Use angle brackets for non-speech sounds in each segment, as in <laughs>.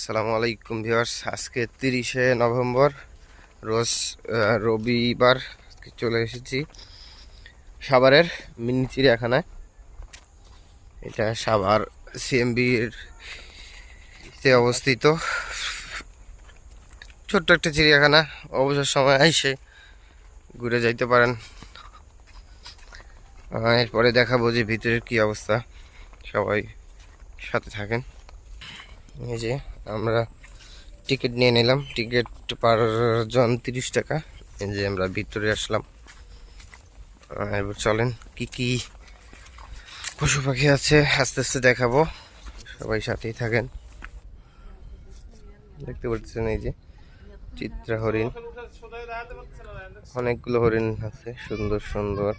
আসসালামু আলাইকুম ভিউয়ার্স। আজকে তিরিশে নভেম্বর, রোজ রবিবার চলে এসেছি সাভারের মিনি চিড়িয়াখানায়। এটা সাভার সিএমবির অবস্থিত। ছোট্ট একটা চিড়িয়াখানা, অবসর সময় এসে ঘুরে যাইতে পারেন। এরপরে দেখাবো যে ভিতরের কি অবস্থা। সবাই সাথে থাকেন। এই যে আমরা টিকিট নিয়ে নিলাম। টিকিট পার জন তিরিশ টাকা। এই যে আমরা ভিতরে আসলাম। এবার চলেন কি কি পশু পাখি আছে, আস্তে আস্তে দেখাবো। সবাই সাথেই থাকেন। দেখতে পাচ্ছেন এই যে চিত্রা হরিণ। অনেকগুলো হরিণ আছে, সুন্দর সুন্দর।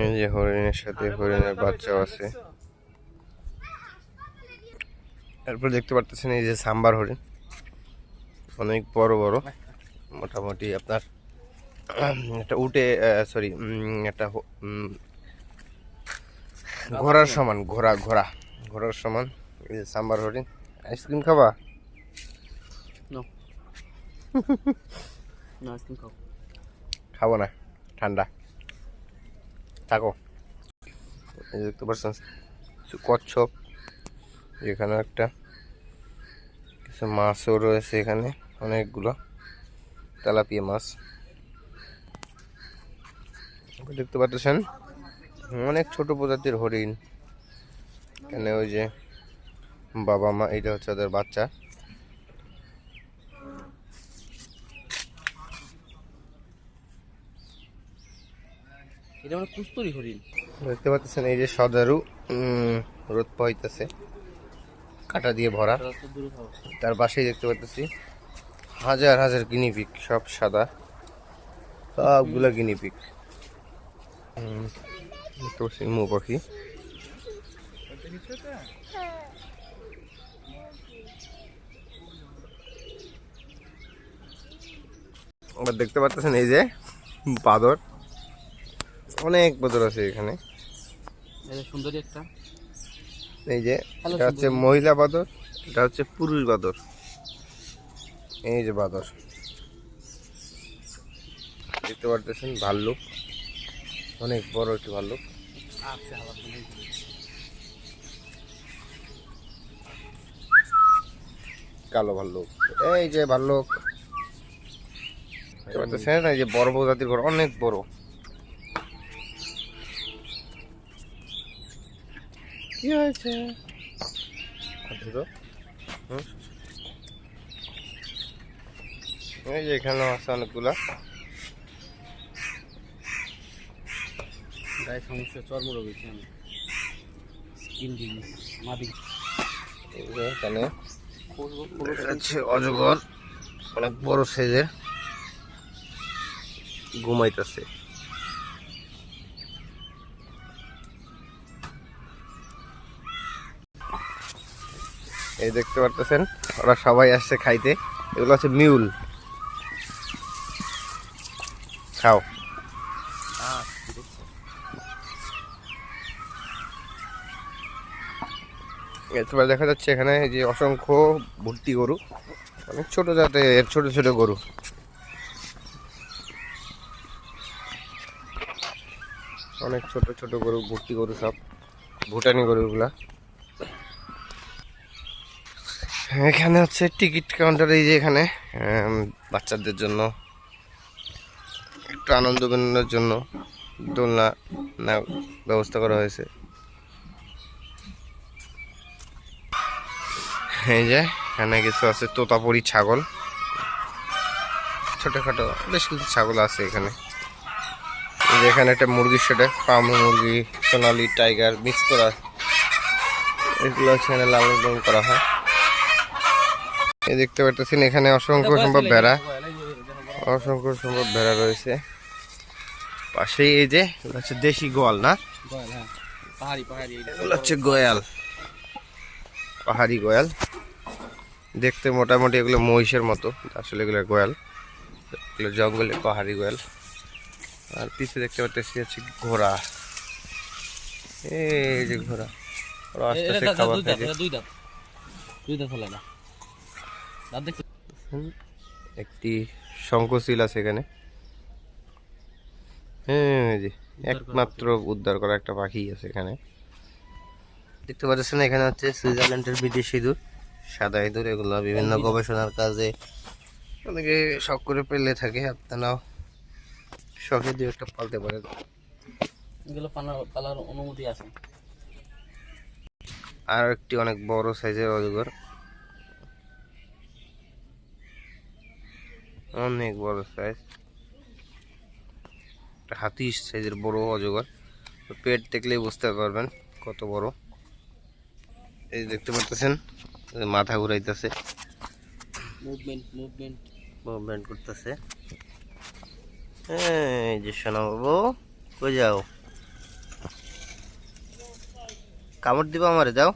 এই যে হরিণের সাথে হরিণের বাচ্চাও আছে। তারপর দেখতে পারতেছেন এই যে সাম্বার হরিণ। অনেক বড় বড় মোটামুটি আপনার একটা উঠে সরি একটা ঘোড়ার সমান ঘোড়া ঘোড়া ঘোড়ার সমান এই যে সাম্বার হরিণ। আইসক্রিম খাবা. <laughs> খাব না ঠান্ডা। থাকো। দেখতে পাচ্ছেন, কচ্ছপ এখানে একটা। কিছু মাছও রয়েছে এখানে, অনেকগুলো তেলাপিয়া মাছ। দেখতে পাচ্ছেন, অনেক ছোট প্রজাতির হরিণ। এখানে ওই যে বাবা মা, এটা হচ্ছে ওদের বাচ্চা। এটা মানে কুস্তরি হরিণ। দেখতে পাচ্ছেন এই যে সদারু উম, রোদ পাইতেছে কাটা দিয়ে ভরা। তার পাশেই দেখতে পাচ্ছি হাজার হাজার গিনিপিক সব সাদা। সবগুলা গিনিপিক দেখতে পাচ্ছি মৌ পাখি। আবার দেখতে পাচ্ছেন এই যে বাদর। অনেক বাদর আছে এখানে। সুন্দরী একটা। এই যে এটা হচ্ছে মহিলা বাদর এটা হচ্ছে পুরুষ বাদর। এই যে বাদর। দেখতে পারতেছেন ভাল্লুক। অনেক বড় একটি ভাল্লুক। আচ্ছা কালো ভাল্লুক। এই যে ভাল্লুক। দেখতে পারতেছেন এই যে বড় প্রজাতির ঘর অনেক বড়। কি হয়েছে? এই যে এখানে আছে অনেকগুলা। গায়ে সমস্যা চর্মরোগ হয়েছে আমি স্কিন ডিজিজ মাদি। এখানে খুলবো অজগর। অনেক বড় সাইজের। ঘুমাইতেছে। এই দেখতে পারতেছেন, ওরা সবাই আসছে খাইতে। এগুলো হচ্ছে মিউল। খাও। এরপরে দেখা যাচ্ছে এখানে যে অসংখ্য ভর্তি গরু, অনেক ছোট জাতের ছোট ছোট গরু। অনেক ছোট ছোট গরু ভর্তি গরু সব, ভুটানি গরুগুলা। এখানে হচ্ছে টিকিট কাউন্টার এই যে এখানে বাচ্চাদের জন্য, একটু আনন্দ বিনোদনের জন্য দোলনা না ব্যবস্থা করা হয়েছে। এই যে, এখানে কিছু আছে, তোতাপুরি ছাগল। ছোটখাটো, বেশ কিছু ছাগল আছে এখানে। এখানে একটা মুরগির সেটে পাম মুরগি, সোনালি, টাইগার মিক্স করা, এগুলো এখানে লালন পালন করা হয়। এই দেখতে পাচ্ছেন এখানে অসংখ্য সম্ভব ভেড়া। অসংখ্য সম্ভব ভেড়া রয়েছে। পাশেই এই যে হচ্ছে দেশি গোয়াল না? হ্যাঁ। হচ্ছে গোয়াল। পাহাড়ি গোয়াল। দেখতে মোটামুটি এগুলো মহিষের মতো আসলে এগুলো গোয়াল। এগুলো জঙ্গলে পাহাড়ি গোয়াল। আর পিছে দেখতে পাচ্ছি হচ্ছে ঘোড়া। এই যে ঘোড়া। ওরা আস্তে আস্তে খাবার খাইছে দুই দাঁত। দুই দাঁত না। একটি শঙ্কশিল আছে এখানে। হ্যাঁ যে একমাত্র উদ্ধার করা একটা পাখি আছে এখানে। দেখতে পাচ্ছেন এখানে হচ্ছে সুইজারল্যান্ডের বিদেশি ইঁদুর সাদা ইঁদুর এগুলো বিভিন্ন গবেষণার কাজে অনেকে শখ করে পেলে থাকে আপনারাও শখে দিয়ে একটা পালতে পারেন এগুলো পালার অনুমতি আছে। আর একটি অনেক বড় সাইজের অজগর। অনেক বড় সাইজ একটা হাতি সাইজের বড় অজগর পেট দেখলেই বুঝতে পারবেন কত বড়। এই দেখতে পারতেছেন মাথা ঘুরাইতেছে। মুভমেন্ট মুভমেন্ট মুভমেন্ট করতেছে। এই যে বাবু কই যাও? কামড় দিবা আমারে যাও।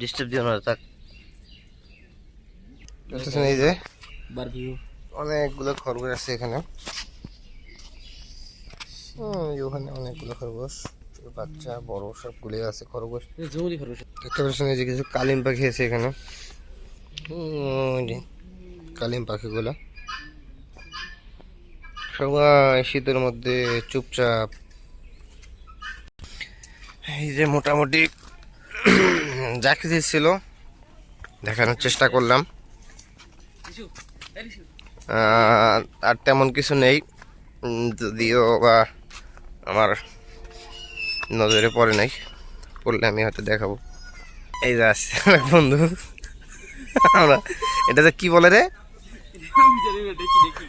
ডিস্টার্ব দিও না থাক। এই যে? বারবিউ অনেকগুলো খরগোশ আছে এখানে। ওখানে অনেকগুলো খরগোশ ছোট বাচ্চা বড় সবগুলোই আছে খরগোশ। জঙ্গলি খরগোশ। দেখতে পাচ্ছেন এই যে কিছু কালিম পাখি আছে এখানে। কালিম পাখিগুলো। সবাই শীতের মধ্যে চুপচাপ। এই যে মোটামুটি যা কিছু ছিল দেখানোর চেষ্টা করলাম। আর তেমন কিছু নেই। যদিও বা আমার নজরে পড়ে নাই। পড়লে আমি হয়তো দেখাবো। এই যে আসছে আমার বন্ধু। আমরা এটা যে কি বলে রে?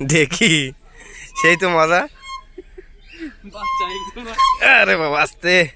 দেখি। সেই তো মজা। আরে বাবা আসতে।